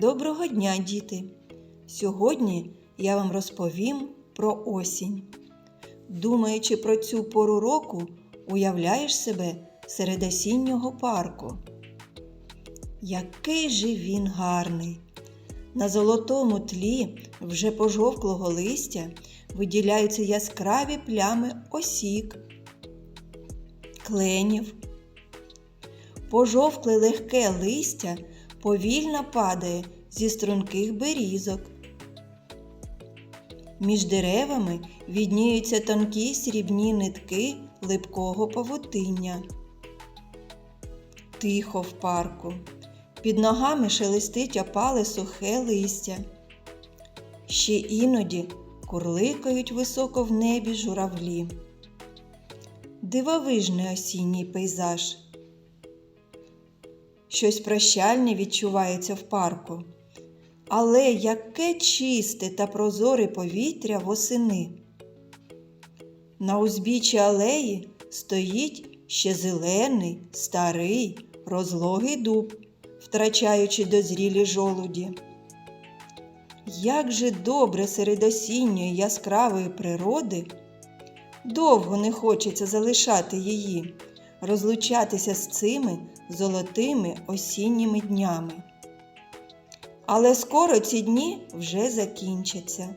Доброго дня, діти! Сьогодні я вам розповім про осінь. Думаючи про цю пору року, уявляєш себе серед осіннього парку. Який же він гарний! На золотому тлі вже пожовклого листя виділяються яскраві плями осік, кленів. Пожовкле легке листя повільно падає зі струнких берізок. Між деревами відніються тонкі срібні нитки липкого павутиння. Тихо в парку. Під ногами шелестить опале сухе листя. Ще іноді курликають високо в небі журавлі. Дивовижний осінній пейзаж. Щось прощальне відчувається в парку. Але яке чисте та прозоре повітря восени. На узбіччі алеї стоїть ще зелений, старий, розлогий дуб, втрачаючи дозрілі жолуді. Як же добре серед осінньої яскравої природи, довго не хочеться залишати її, розлучатися з цими золотими осінніми днями. Але скоро ці дні вже закінчаться,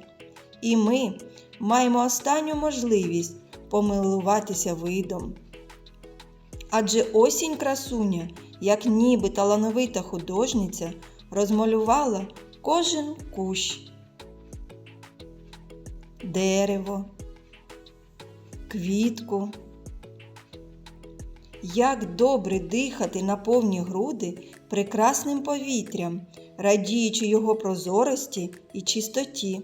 і ми маємо останню можливість помилуватися видом. Адже осінь красуня, як ніби талановита художниця, розмалювала кожен кущ, дерево, квітку. Як добре дихати на повні груди прекрасним повітрям, радіючи його прозорості і чистоті.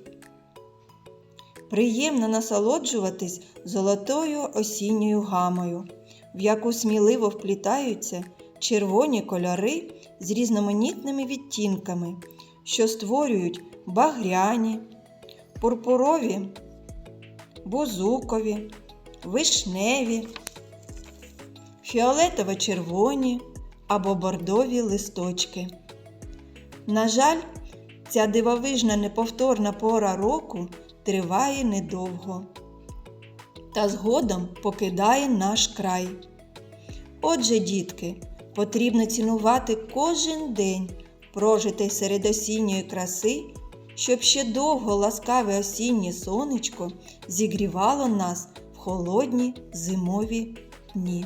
Приємно насолоджуватись золотою осінньою гамою, в яку сміливо вплітаються червоні кольори з різноманітними відтінками, що створюють багряні, пурпурові, бузукові, вишневі, фіолетово-червоні або бордові листочки. На жаль, ця дивовижна неповторна пора року триває недовго та згодом покидає наш край. Отже, дітки, потрібно цінувати кожен день, прожитий серед осінньої краси, щоб ще довго ласкаве осіннє сонечко зігрівало нас в холодні зимові дні.